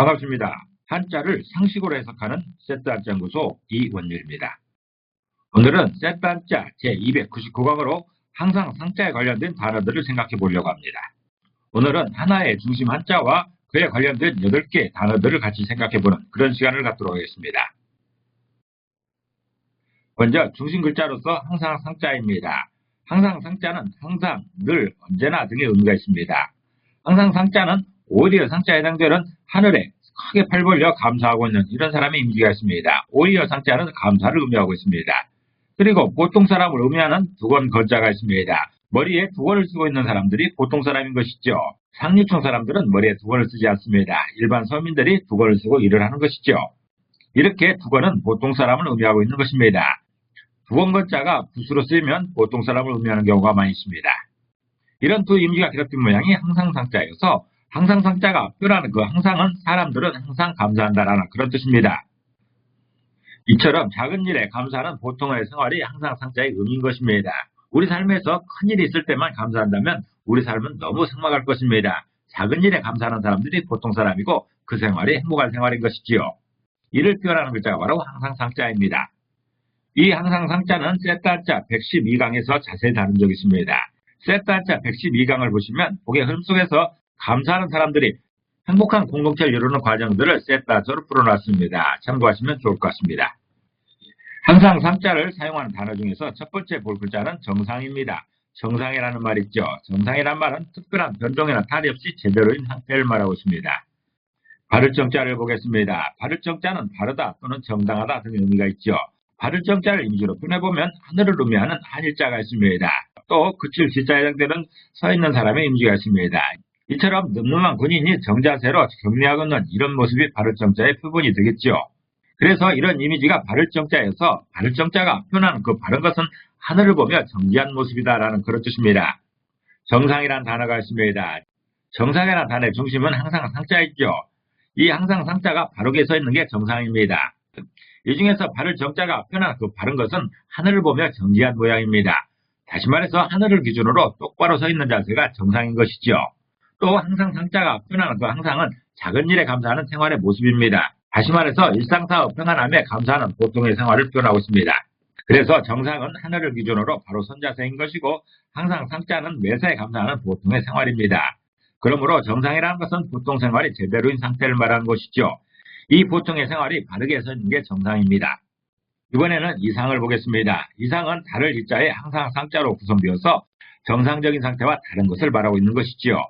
반갑습니다. 한자를 상식으로 해석하는 세트한자연구소 이원율입니다. 오늘은 세트한자 제299강으로 항상 상자에 관련된 단어들을 생각해 보려고 합니다. 오늘은 하나의 중심 한자와 그에 관련된 8개 단어들을 같이 생각해 보는 그런 시간을 갖도록 하겠습니다. 먼저 중심 글자로서 항상 상자입니다. 항상 상자는 항상, 늘, 언제나 등의 의미가 있습니다. 항상 상자는 오히려 상자에 해당되는 하늘에 크게 팔 벌려 감사하고 있는 이런 사람의 이미지가 있습니다. 오히려 상자는 감사를 의미하고 있습니다. 그리고 보통 사람을 의미하는 두건 건자가 있습니다. 머리에 두건을 쓰고 있는 사람들이 보통 사람인 것이죠. 상류층 사람들은 머리에 두건을 쓰지 않습니다. 일반 서민들이 두건을 쓰고 일을 하는 것이죠. 이렇게 두건은 보통 사람을 의미하고 있는 것입니다. 두건 건자가 붓으로 쓰이면 보통 사람을 의미하는 경우가 많이 있습니다. 이런 두 이미지가 결합된 모양이 항상 상자여서 항상 상자가 표현하는 그 항상은 사람들은 항상 감사한다라는 그런 뜻입니다. 이처럼 작은 일에 감사하는 보통의 생활이 항상 상자의 의미인 것입니다. 우리 삶에서 큰 일이 있을 때만 감사한다면 우리 삶은 너무 생막할 것입니다. 작은 일에 감사하는 사람들이 보통 사람이고 그 생활이 행복한 생활인 것이지요. 이를 표현하는 글자가 바로 항상 상자입니다. 이 항상 상자는 세타자 112강에서 자세히 다룬 적이 있습니다. 세타자 112강을 보시면 복의 흐름 속에서 감사하는 사람들이 행복한 공동체를 이루는 과정들을 세타서로 풀어놨습니다. 참고하시면 좋을 것 같습니다. 항상 상자를 사용하는 단어 중에서 첫 번째 볼 글자는 정상입니다. 정상이라는 말이 있죠. 정상이란 말은 특별한 변동이나 탈이 없이 제대로인 상태를 말하고 있습니다. 바를 정자를 보겠습니다. 바를 정자는 바르다 또는 정당하다 등의 의미가 있죠. 바를 정자를 이미지로 표현해보면 하늘을 의미하는 한일자가 있습니다. 또 그칠 지자에 해당되는 서 있는 사람의 이미지가 있습니다. 이처럼 늠름한 군인이 정자세로 격리하고 있는 이런 모습이 바를정자의 표본이 되겠죠. 그래서 이런 이미지가 바를정자여서 바를정자가 표현하는 그 바른 것은 하늘을 보며 정지한 모습이다라는 그런 뜻입니다. 정상이란 단어가 있습니다. 정상이라는 단어의 중심은 항상 상자있죠. 이 항상 상자가 바르게 서 있는 게 정상입니다. 이 중에서 바를 정자가 표현한 그 바른 것은 하늘을 보며 정지한 모양입니다. 다시 말해서 하늘을 기준으로 똑바로 서 있는 자세가 정상인 것이죠. 또 항상 상자가 표현하는 그 항상은 작은 일에 감사하는 생활의 모습입니다. 다시 말해서 일상사업 평안함에 감사하는 보통의 생활을 표현하고 있습니다. 그래서 정상은 하늘을 기준으로 바로 선자세인 것이고 항상 상자는 매사에 감사하는 보통의 생활입니다. 그러므로 정상이라는 것은 보통 생활이 제대로인 상태를 말하는 것이죠. 이 보통의 생활이 바르게 서 있는 게 정상입니다. 이번에는 이상을 보겠습니다. 이상은 달을 이자에 항상 상자로 구성되어서 정상적인 상태와 다른 것을 말하고 있는 것이지요.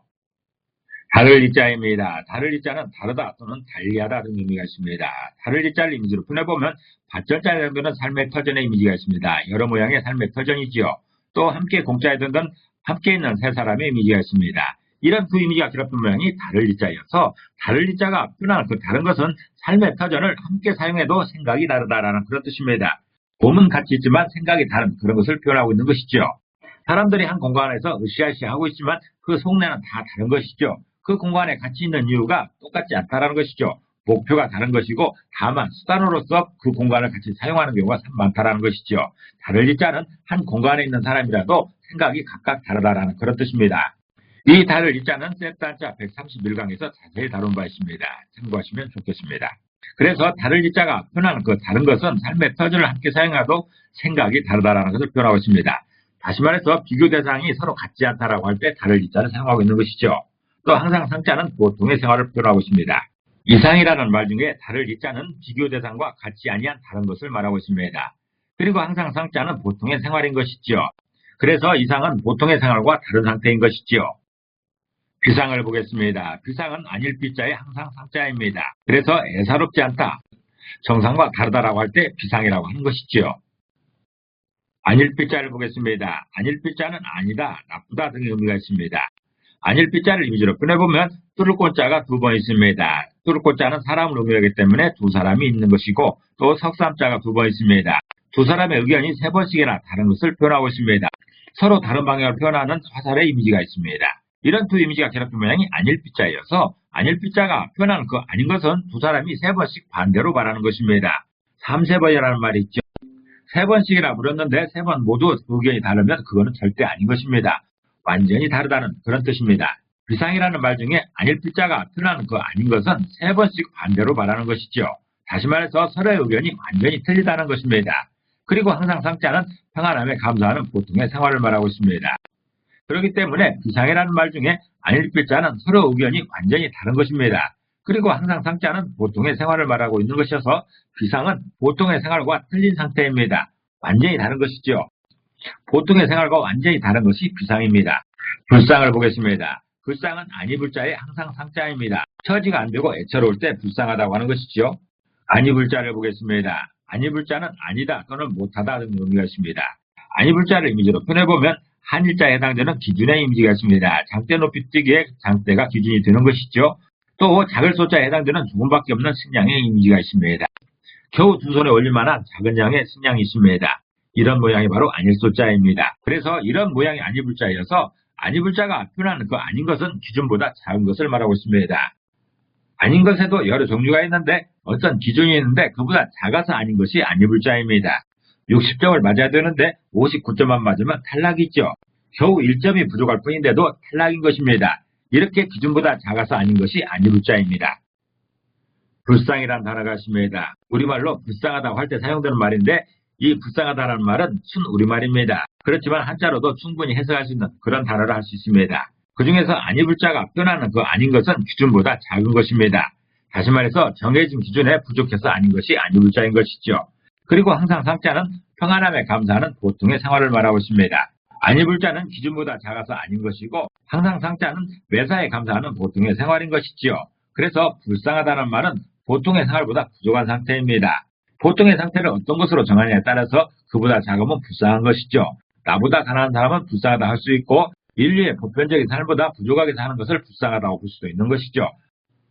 다를 이자입니다. 다를 이자는 다르다 또는 달리하다 등 의미가 있습니다. 다를 이자를 이미지로 풀어보면 밭전자에 해당되는 삶의 터전의 이미지가 있습니다. 여러 모양의 삶의 터전이지요. 또 함께 공자에 든든 함께 있는 세 사람의 이미지가 있습니다. 이런 두 이미지가 결합된 모양이 다를 이자여서 다를 이자가 표현하는 그 다른 것은 삶의 터전을 함께 사용해도 생각이 다르다라는 그런 뜻입니다. 몸은 같이 있지만 생각이 다른 그런 것을 표현하고 있는 것이죠. 사람들이 한 공간에서 으쌰으쌰 하고 있지만 그 속내는 다 다른 것이죠. 그 공간에 같이 있는 이유가 똑같지 않다는 것이죠. 목표가 다른 것이고 다만 수단으로서 그 공간을 같이 사용하는 경우가 많다는 것이죠. 다를 이자는 한 공간에 있는 사람이라도 생각이 각각 다르다라는 그런 뜻입니다. 이 다를 이자는 세트한자 131강에서 자세히 다룬 바 있습니다. 참고하시면 좋겠습니다. 그래서 다를 이자가 표현하는 그 다른 것은 삶의 터전을 함께 사용하도 생각이 다르다라는 것을 표현하고 있습니다. 다시 말해서 비교 대상이 서로 같지 않다라고 할 때 다를 이자를 사용하고 있는 것이죠. 또 항상 상자는 보통의 생활을 표현하고 있습니다. 이상이라는 말 중에 다를 이자는 비교 대상과 같지 아니한 다른 것을 말하고 있습니다. 그리고 항상 상자는 보통의 생활인 것이지요. 그래서 이상은 보통의 생활과 다른 상태인 것이지요. 비상을 보겠습니다. 비상은 아닐 비자의 항상 상자입니다. 그래서 애사롭지 않다. 정상과 다르다라고 할 때 비상이라고 하는 것이지요. 아닐 비자를 보겠습니다. 아닐 비자는 아니다, 나쁘다 등의 의미가 있습니다. 삐자를 이미지로 꺼내보면 꽃자가 두 번 있습니다. 꽃자는 사람을 의미하기 때문에 두 사람이 있는 것이고 또 석삼자가 두 번 있습니다. 두 사람의 의견이 세 번씩이나 다른 것을 표현하고 있습니다. 서로 다른 방향을 표현하는 화살의 이미지가 있습니다. 이런 두 이미지가 결합된 모양이 삐자여서 아닐 삐자가 표현하는 그 아닌 것은 두 사람이 세 번씩 반대로 말하는 것입니다. 3세 번이라는 말이 있죠. 세 번씩이나 물었는데 세 번 모두 의견이 다르면 그거는 절대 아닌 것입니다. 완전히 다르다는 그런 뜻입니다. 비상이라는 말 중에 아닐 필자가 표현하는 그 아닌 것은 세 번씩 반대로 말하는 것이죠. 다시 말해서 서로의 의견이 완전히 틀리다는 것입니다. 그리고 항상 상자는 평안함에 감사하는 보통의 생활을 말하고 있습니다. 그렇기 때문에 비상이라는 말 중에 아닐 필자는 서로 의견이 완전히 다른 것입니다. 그리고 항상 상자는 보통의 생활을 말하고 있는 것이어서 비상은 보통의 생활과 틀린 상태입니다. 완전히 다른 것이죠. 보통의 생활과 완전히 다른 것이 비상입니다. 불상을 보겠습니다. 불상은 아니 불자의 항상 상자입니다. 처지가 안 되고 애처로울 때 불쌍하다고 하는 것이죠. 아니 불자를 보겠습니다. 아니 불자는 아니다 또는 못하다 등 의미가 있습니다. 아니 불자를 이미지로 표현해보면 한일자에 해당되는 기준의 이미지가 있습니다. 장대 높이 뛰기에 장대가 기준이 되는 것이죠. 또 작을 소자에 해당되는 조금밖에 없는 승량의 이미지가 있습니다. 겨우 두 손에 올릴 만한 작은 양의 승량이 있습니다. 이런 모양이 바로 아닐 소자입니다. 그래서 이런 모양이 아니 불자여서 아니 불자가 표현하는 그 아닌 것은 기준보다 작은 것을 말하고 있습니다. 아닌 것에도 여러 종류가 있는데 어떤 기준이 있는데 그보다 작아서 아닌 것이 아니 불자입니다. 60점을 맞아야 되는데 59점만 맞으면 탈락이죠. 겨우 1점이 부족할 뿐인데도 탈락인 것입니다. 이렇게 기준보다 작아서 아닌 것이 아니 불자입니다. 불쌍이란 단어가 있습니다. 우리말로 불쌍하다고 할 때 사용되는 말인데 이 불쌍하다는 말은 순 우리말입니다. 그렇지만 한자로도 충분히 해석할 수 있는 그런 단어를 할 수 있습니다. 그 중에서 아니 불자가 표현하는 그 아닌 것은 기준보다 작은 것입니다. 다시 말해서 정해진 기준에 부족해서 아닌 것이 아니 불자인 것이죠. 그리고 항상 상자는 평안함에 감사하는 보통의 생활을 말하고 있습니다. 아니 불자는 기준보다 작아서 아닌 것이고 항상 상자는 매사에 감사하는 보통의 생활인 것이지요. 그래서 불쌍하다는 말은 보통의 생활보다 부족한 상태입니다. 보통의 상태를 어떤 것으로 정하느냐에 따라서 그보다 작으면 불쌍한 것이죠. 나보다 가난한 사람은 불쌍하다 할 수 있고 인류의 보편적인 삶보다 부족하게 사는 것을 불쌍하다고 볼 수도 있는 것이죠.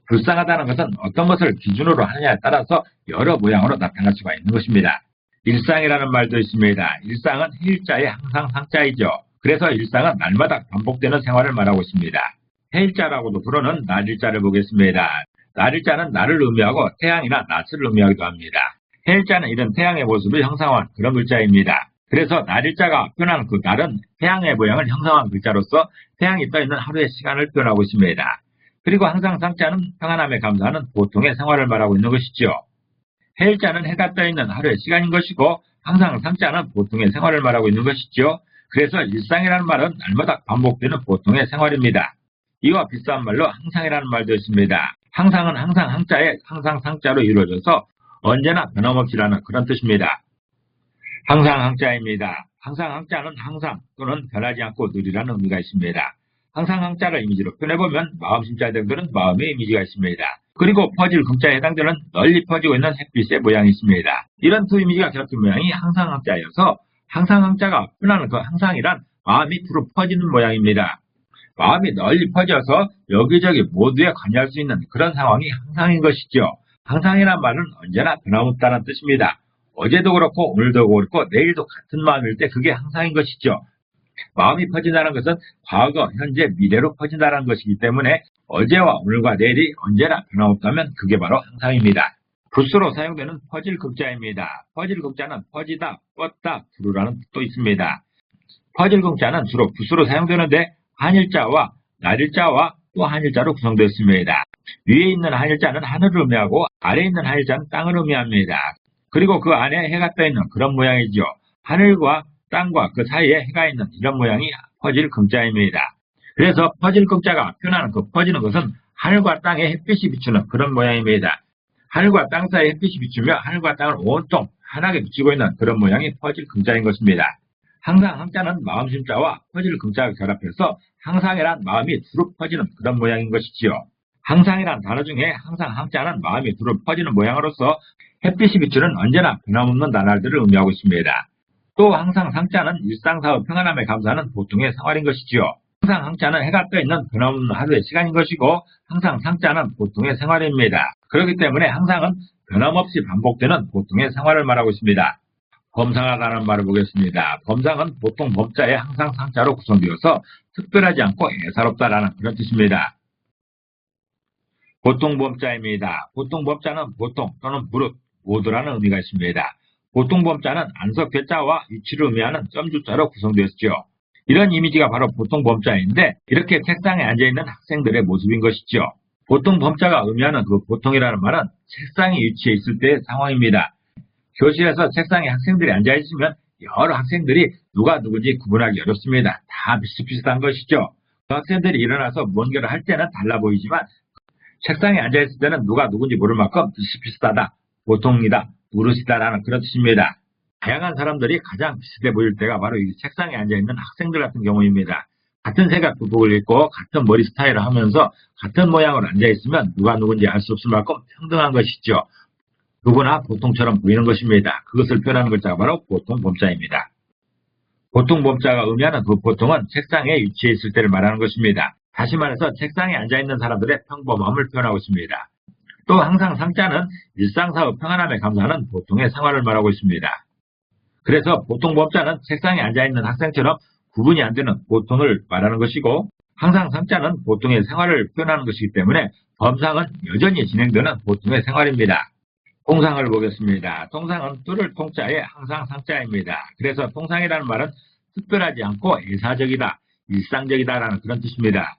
불쌍하다는 것은 어떤 것을 기준으로 하느냐에 따라서 여러 모양으로 나타날 수가 있는 것입니다. 일상이라는 말도 있습니다. 일상은 해일자의 항상 상자이죠. 그래서 일상은 날마다 반복되는 생활을 말하고 있습니다. 해일자라고도 부르는 날일자를 보겠습니다. 날일자는 날을 의미하고 태양이나 낯을 의미하기도 합니다. 해일자는 이런 태양의 모습을 형상화한 그런 글자입니다. 그래서 날일자가 표현하는 그 날은 태양의 모양을 형상화한 글자로서 태양이 떠있는 하루의 시간을 표현하고 있습니다. 그리고 항상 상자는 평안함에 감사하는 보통의 생활을 말하고 있는 것이죠. 해일자는 해가 떠있는 하루의 시간인 것이고 항상 상자는 보통의 생활을 말하고 있는 것이죠. 그래서 일상이라는 말은 날마다 반복되는 보통의 생활입니다. 이와 비슷한 말로 항상이라는 말도 있습니다. 항상은 항상 항자에 항상 상자로 이루어져서 언제나 변함없이라는 그런 뜻입니다. 항상 항자입니다. 항상 항자는 항상 또는 변하지 않고 늘이라는 의미가 있습니다. 항상 항자를 이미지로 표현해보면 마음심자에 해당되는 마음의 이미지가 있습니다. 그리고 퍼질 금자에 해당되는 널리 퍼지고 있는 햇빛의 모양이 있습니다. 이런 두 이미지가 결합된 모양이 항상 항자여서 항상 항자가 표현하는 그 항상이란 마음이 두루 퍼지는 모양입니다. 마음이 널리 퍼져서 여기저기 모두에 관여할 수 있는 그런 상황이 항상인 것이죠. 항상이란 말은 언제나 변함없다는 뜻입니다. 어제도 그렇고 오늘도 그렇고 내일도 같은 마음일 때 그게 항상인 것이죠. 마음이 퍼진다는 것은 과거, 현재, 미래로 퍼진다는 것이기 때문에 어제와 오늘과 내일이 언제나 변함없다면 그게 바로 항상입니다. 붓으로 사용되는 퍼질 극자입니다. 퍼질 극자는 퍼지다, 뻗다, 부르라는 뜻도 있습니다. 퍼질 극자는 주로 붓으로 사용되는데 한일자와 날일자와 또 한일자로 구성되어 있습니다. 위에 있는 한일자는 하늘을 의미하고 아래에 있는 한일자는 땅을 의미합니다. 그리고 그 안에 해가 떠 있는 그런 모양이죠. 하늘과 땅과 그 사이에 해가 있는 이런 모양이 퍼질 금자입니다. 그래서 퍼질 금자가 표현하는 그 퍼지는 것은 하늘과 땅에 햇빛이 비추는 그런 모양입니다. 하늘과 땅 사이에 햇빛이 비추며 하늘과 땅을 온통 환하게 비추고 있는 그런 모양이 퍼질 금자인 것입니다. 항상 항자는 마음 심자와 퍼질 금자가 결합해서 항상이란 마음이 두루 퍼지는 그런 모양인 것이지요. 항상이란 단어 중에 항상 항자는 마음이 두루 퍼지는 모양으로서 햇빛이 비추는 언제나 변함없는 나날들을 의미하고 있습니다. 또 항상 상자는 일상사업 평안함에 감사하는 보통의 생활인 것이지요. 항상 항자는 해가 떠 있는 변함없는 하루의 시간인 것이고 항상 상자는 보통의 생활입니다. 그렇기 때문에 항상은 변함없이 반복되는 보통의 생활을 말하고 있습니다. 범상하다는 말을 보겠습니다. 범상은 보통 범자의 항상 상자로 구성되어서 특별하지 않고 예사롭다라는 그런 뜻입니다. 보통 범자입니다. 보통 범자는 보통 또는 무릇 모두라는 의미가 있습니다. 보통 범자는 안석 괴자와 위치를 의미하는 점주자로 구성되었죠. 이런 이미지가 바로 보통 범자인데 이렇게 책상에 앉아있는 학생들의 모습인 것이죠. 보통 범자가 의미하는 그 보통이라는 말은 책상에 위치해 있을 때의 상황입니다. 교실에서 책상에 학생들이 앉아있으면 여러 학생들이 누가 누군지 구분하기 어렵습니다. 다 비슷비슷한 것이죠. 그 학생들이 일어나서 뭔가를 할 때는 달라 보이지만 책상에 앉아있을 때는 누가 누군지 모를 만큼 비슷비슷하다, 보통이다, 무릇이다라는 그런 뜻입니다. 다양한 사람들이 가장 비슷해 보일 때가 바로 이 책상에 앉아있는 학생들 같은 경우입니다. 같은 색깔 도복을 입고 같은 머리 스타일을 하면서 같은 모양으로 앉아있으면 누가 누군지 알 수 없을 만큼 평등한 것이죠. 누구나 보통처럼 보이는 것입니다. 그것을 표현하는 글자가 바로 보통 범자입니다. 보통 범자가 의미하는 그 보통은 책상에 위치해 있을 때를 말하는 것입니다. 다시 말해서 책상에 앉아있는 사람들의 평범함을 표현하고 있습니다. 또 항상 상자는 일상사의 평안함에 감사하는 보통의 생활을 말하고 있습니다. 그래서 보통 범자는 책상에 앉아있는 학생처럼 구분이 안 되는 보통을 말하는 것이고 항상 상자는 보통의 생활을 표현하는 것이기 때문에 범상은 여전히 진행되는 보통의 생활입니다. 통상을 보겠습니다. 통상은 뚫을 통자에 항상 상자입니다. 그래서 통상이라는 말은 특별하지 않고 일사적이다, 일상적이다라는 그런 뜻입니다.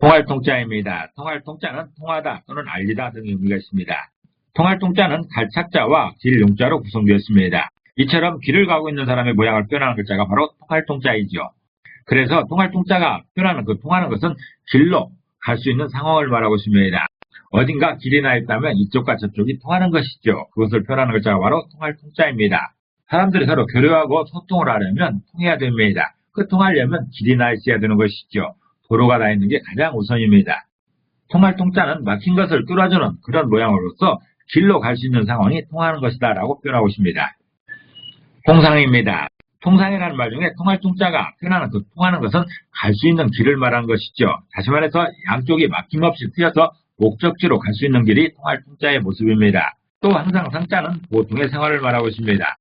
통할 통자입니다. 통할 통자는 통하다 또는 알리다 등의 의미가 있습니다. 통할 통자는 갈착자와 길 용자로 구성되었습니다. 이처럼 길을 가고 있는 사람의 모양을 표현하는 글자가 바로 통할 통자이죠. 그래서 통할 통자가 표현하는 그 통하는 것은 길로 갈 수 있는 상황을 말하고 있습니다. 어딘가 길이 나 있다면 이쪽과 저쪽이 통하는 것이죠. 그것을 표현하는 글자가 바로 통할 통자입니다. 사람들이 서로 교류하고 소통을 하려면 통해야 됩니다. 그 통하려면 길이 나 있어야 되는 것이죠. 도로가 나 있는 게 가장 우선입니다. 통할 통자는 막힌 것을 뚫어주는 그런 모양으로서 길로 갈 수 있는 상황이 통하는 것이다 라고 표현하고 있습니다. 통상입니다. 통상이라는 말 중에 통할 통자가 표현하는 그 통하는 것은 갈 수 있는 길을 말하는 것이죠. 다시 말해서 양쪽이 막힘없이 트여서 목적지로 갈 수 있는 길이 통할 통자의 모습입니다. 또 항상 상자는 보통의 생활을 말하고 있습니다.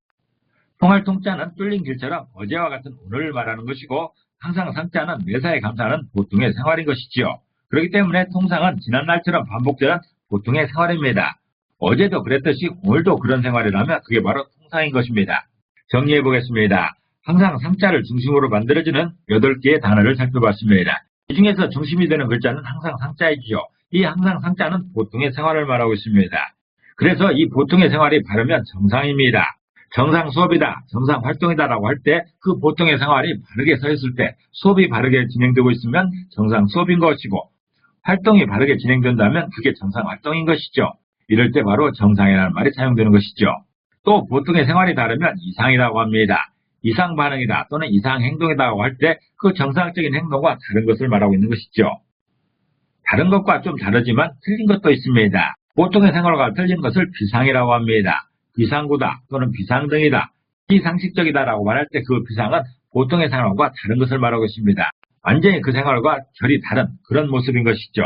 통할 통자는 뚫린 길처럼 어제와 같은 오늘을 말하는 것이고 항상 상자는 매사에 감사하는 보통의 생활인 것이지요. 그렇기 때문에 통상은 지난날처럼 반복되는 보통의 생활입니다. 어제도 그랬듯이 오늘도 그런 생활이라면 그게 바로 통상인 것입니다. 정리해 보겠습니다. 항상 상자를 중심으로 만들어지는 8개의 단어를 살펴봤습니다. 이 중에서 중심이 되는 글자는 항상 상자이지요. 이 항상 상자는 보통의 생활을 말하고 있습니다. 그래서 이 보통의 생활이 바르면 정상입니다. 정상 수업이다, 정상 활동이다라고 할 때 그 보통의 생활이 바르게 서 있을 때 수업이 바르게 진행되고 있으면 정상 수업인 것이고 활동이 바르게 진행된다면 그게 정상 활동인 것이죠. 이럴 때 바로 정상이라는 말이 사용되는 것이죠. 또 보통의 생활이 다르면 이상이라고 합니다. 이상 반응이다 또는 이상 행동이라고 할 때 그 정상적인 행동과 다른 것을 말하고 있는 것이죠. 다른 것과 좀 다르지만 틀린 것도 있습니다. 보통의 생활과 틀린 것을 비상이라고 합니다. 비상구다 또는 비상등이다. 비상식적이다라고 말할 때 그 비상은 보통의 생활과 다른 것을 말하고 있습니다. 완전히 그 생활과 결이 다른 그런 모습인 것이죠.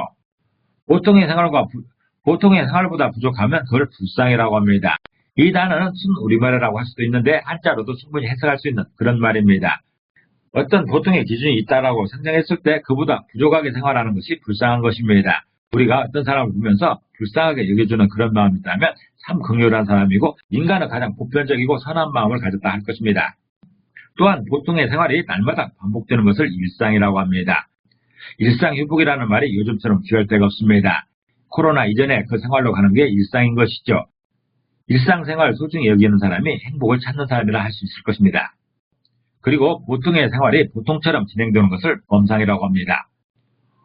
보통의 생활과 부, 보통의 생활보다 부족하면 그걸 불상이라고 합니다. 이 단어는 순 우리말이라고 할 수도 있는데 한자로도 충분히 해석할 수 있는 그런 말입니다. 어떤 보통의 기준이 있다라고 상정했을 때 그보다 부족하게 생활하는 것이 불쌍한 것입니다. 우리가 어떤 사람을 보면서 불쌍하게 여겨주는 그런 마음이 있다면 참 긍휼한 사람이고 인간은 가장 보편적이고 선한 마음을 가졌다 할 것입니다. 또한 보통의 생활이 날마다 반복되는 것을 일상이라고 합니다. 일상 회복이라는 말이 요즘처럼 귀할 데가 없습니다. 코로나 이전에 그 생활로 가는 게 일상인 것이죠. 일상생활 소중히 여기는 사람이 행복을 찾는 사람이라 할 수 있을 것입니다. 그리고 보통의 생활이 보통처럼 진행되는 것을 범상이라고 합니다.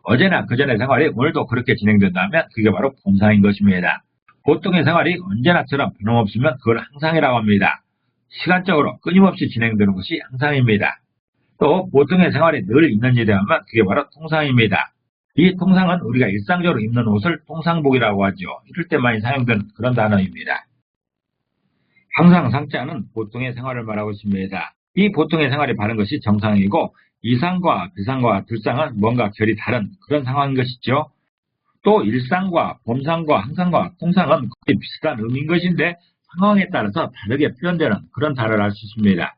어제나 그전의 생활이 오늘도 그렇게 진행된다면 그게 바로 범상인 것입니다. 보통의 생활이 언제나처럼 변함없으면 그걸 항상이라고 합니다. 시간적으로 끊임없이 진행되는 것이 항상입니다. 또 보통의 생활이 늘 있는 일이라면 그게 바로 통상입니다. 이 통상은 우리가 일상적으로 입는 옷을 통상복이라고 하죠. 이럴 때 많이 사용되는 그런 단어입니다. 항상 상자는 보통의 생활을 말하고 있습니다. 이 보통의 생활이 바른 것이 정상이고 이상과 비상과 불상은 뭔가 결이 다른 그런 상황인 것이죠. 또 일상과 범상과 항상과 통상은 거의 비슷한 의미인 것인데 상황에 따라서 다르게 표현되는 그런 단어를 알 수 있습니다.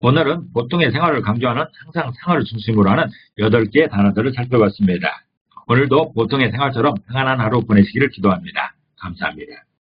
오늘은 보통의 생활을 강조하는 항상 생활을 중심으로 하는 8개의 단어들을 살펴봤습니다. 오늘도 보통의 생활처럼 평안한 하루 보내시기를 기도합니다. 감사합니다.